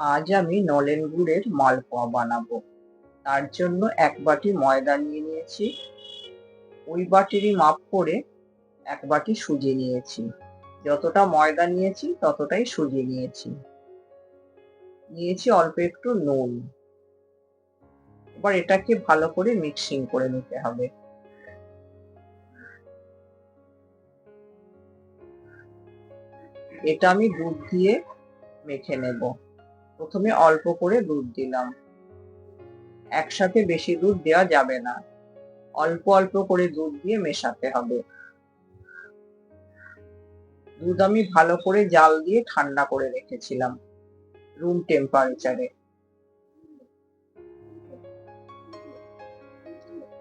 আজ আমি নলেন গুড়ের মালপোয়া বানাবো। তার জন্য এক বাটি ময়দা নিয়ে নিয়েছি। ওই বাটিরই মাপ করে এক বাটি সুজি নিয়েছি। যতটা ময়দা নিয়েছি, ততটাই সুজি নিয়েছি। নিয়েছি অল্প একটু নুন। এবার এটাকে ভালো করে মিক্সিং করে নিতে হবে। এটা আমি দুধ দিয়ে মেখে নেব। প্রথমে অল্প করে দুধ দিলাম। একসাথে বেশি দুধ দেওয়া যাবে না। অল্প অল্প করে দুধ দিয়ে মেশাতে হবে। দুধ আমি ভালো করে জাল দিয়ে ঠান্ডা করে রেখেছিলাম রুম টেম্পারেচারে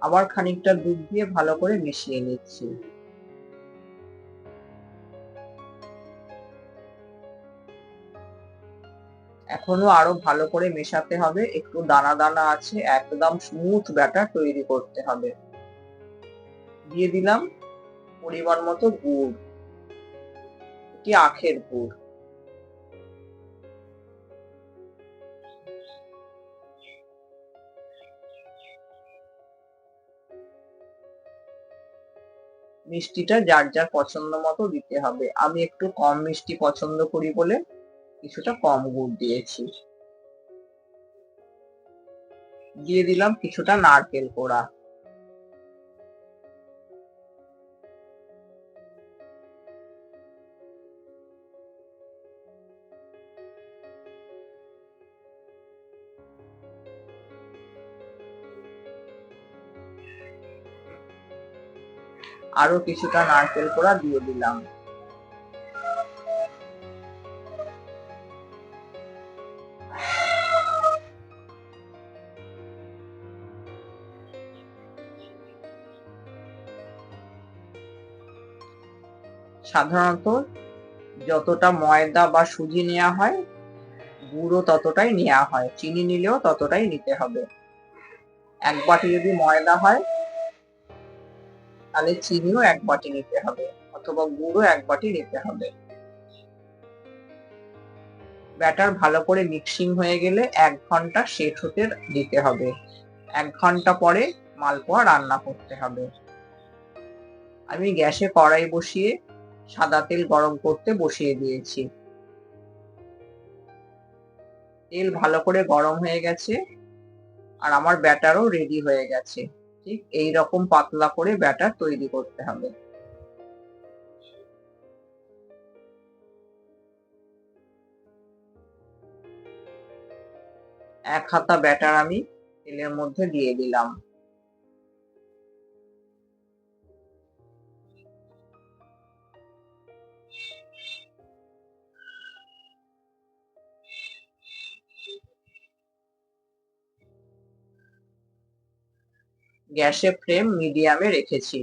আবার খানিকটা দুধ দিয়ে ভালো করে মিশিয়ে নিচ্ছি। এখনও আরও ভালো করে মেশাতে হবে, একটু দানা দানা আছে, একদম স্মুথ ব্যাটার তৈরি করতে হবে। দিয়ে দিলাম পরিমাণ মতো গুড় এটি আখের গুড়। মিষ্টিটা যার যার পছন্দ মতো দিতে হবে। আমি একটু কম মিষ্টি পছন্দ করি বলে কিছুটা কম গুড় দিয়েছি। দিয়ে দিলাম কিছুটা নারকেল কোড়া। আরও কিছুটা নারকেল কোড়া দিয়ে দিলাম। সাধারণত যতটা ময়দা বা সুজি নেওয়া হয়, গুঁড়ো ততটাই নেওয়া হয়। চিনি নিলেও ততটাই নিতে হবে। এক বাটি যদি ময়দা হয়, তাহলে চিনিও এক বাটি নিতে হবে অথবা গুঁড়ো এক বাটি নিতে হবে। ব্যাটার ভালো করে মিক্সিং হয়ে গেলে এক ঘণ্টা সেট হতে দিতে হবে। এক ঘণ্টা পরে মালপোয়া রান্না করতে হবে। আমি গ্যাসে কড়াই বসিয়ে সাদা তেল গরম করতে বসিয়ে দিয়েছি। তেল ভালো করে গরম হয়ে গেছে আর আমার ব্যাটারও রেডি হয়ে গেছে। ঠিক এই রকম পাতলা করে ব্যাটার তৈরি করতে হবে। এক হাতা ব্যাটার আমি তেলের মধ্যে দিয়ে দিলাম। গ্যাসে ফ্লেম মিডিয়ামে রেখেছি।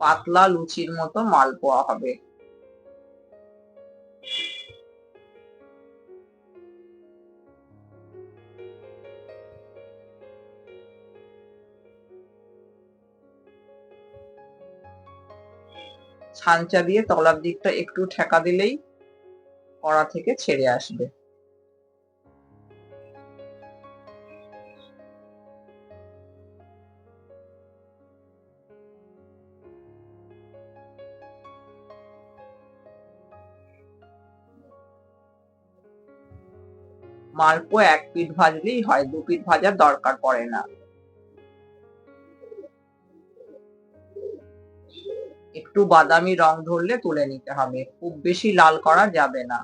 পাতলা লুচির মতো মালপোয়া হবে। ছাঞ্চা দিয়ে তলার দিকটা একটু ঠেকা দিলেই কড়া থেকে ছেড়ে আসবে। মালপো এক পিঠ ভাজলেই হয়, দু পিঠ ভাজার দরকার পড়ে না। একটু বাদামি রং ধরলে তুলে নিতে হবে, খুব বেশি লাল করা যাবে না।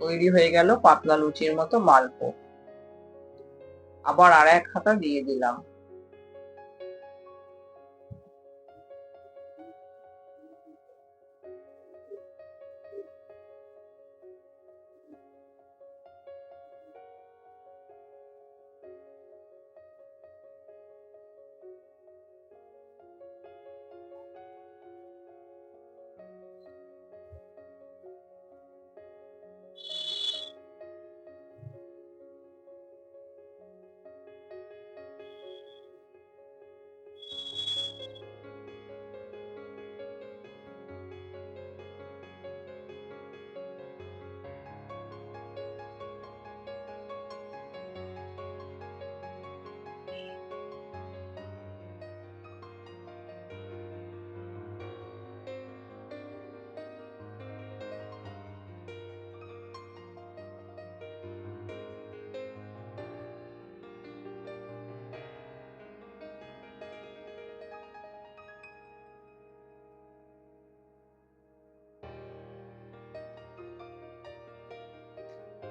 তৈরি হয়ে গেল পাতলা লুচির মতো মালপো আবার আর এক হাতা দিয়ে দিলাম।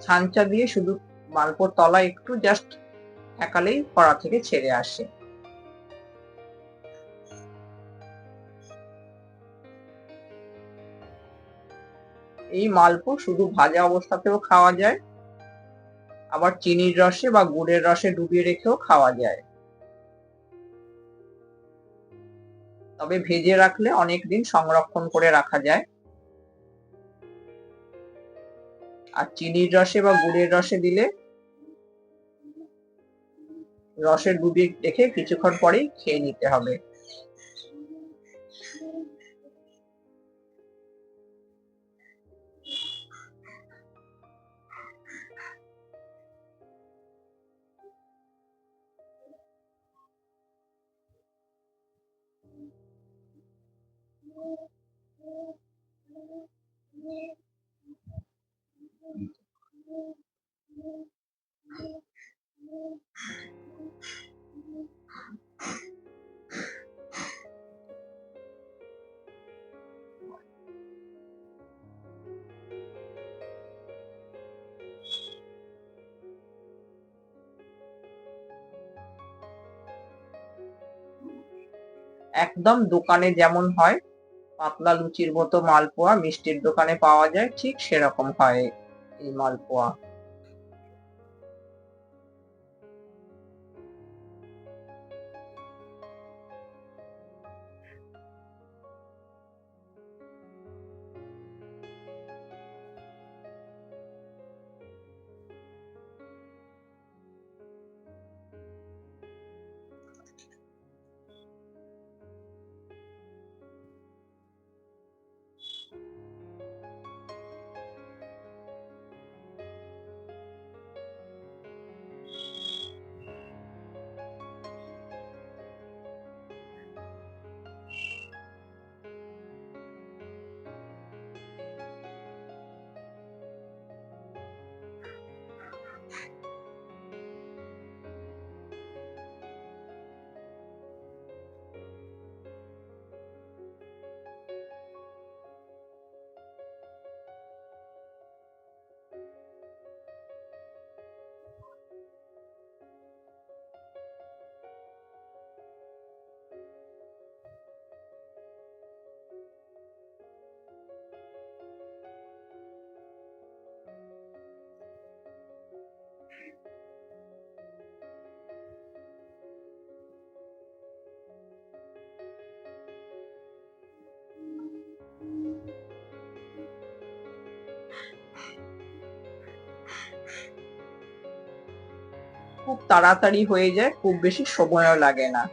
ছাঁচা দিয়ে শুধু মালপোর তলা একটু জাস্ট ঠেকালেই কড়া থেকে ছেড়ে আসে। এই মালপো শুধু ভাজা অবস্থাতেও খাওয়া যায়, আবার চিনির রসে বা গুড়ের রসে ডুবিয়ে রেখেও খাওয়া যায়। তবে ভেজে রাখলে অনেক দিন সংরক্ষণ করে রাখা যায়। আর চিনির রসে বা গুড়ের রসে দিলে রসের ডুবিয়ে দেখে কিছুক্ষণ পরেই খেয়ে নিতে হবে। একদম দোকানে যেমন হয়, পাতলা লুচির মতো মালপোয়া মিষ্টির দোকানে পাওয়া যায়, ঠিক সেরকম হয় এই মালপোয়া। খুব তাড়াতাড়ি হয়ে যায়, খুব বেশি সময়ও লাগে না।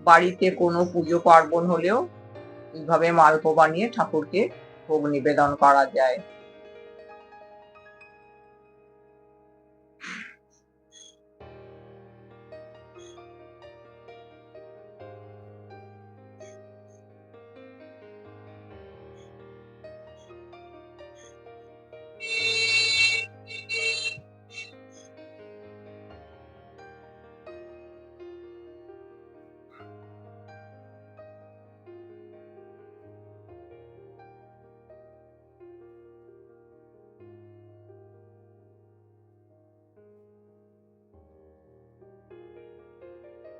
বাড়িতে কোনো পুজো পার্বণ হলেও এইভাবে মালপো বানিয়ে ঠাকুরকে ভোগ নিবেদন করা যায়।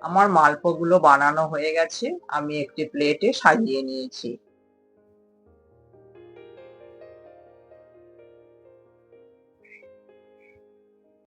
আমার মালপোগুলো বানানো হয়ে গেছে আমি একটি প্লেটে সাজিয়ে নিয়েছি।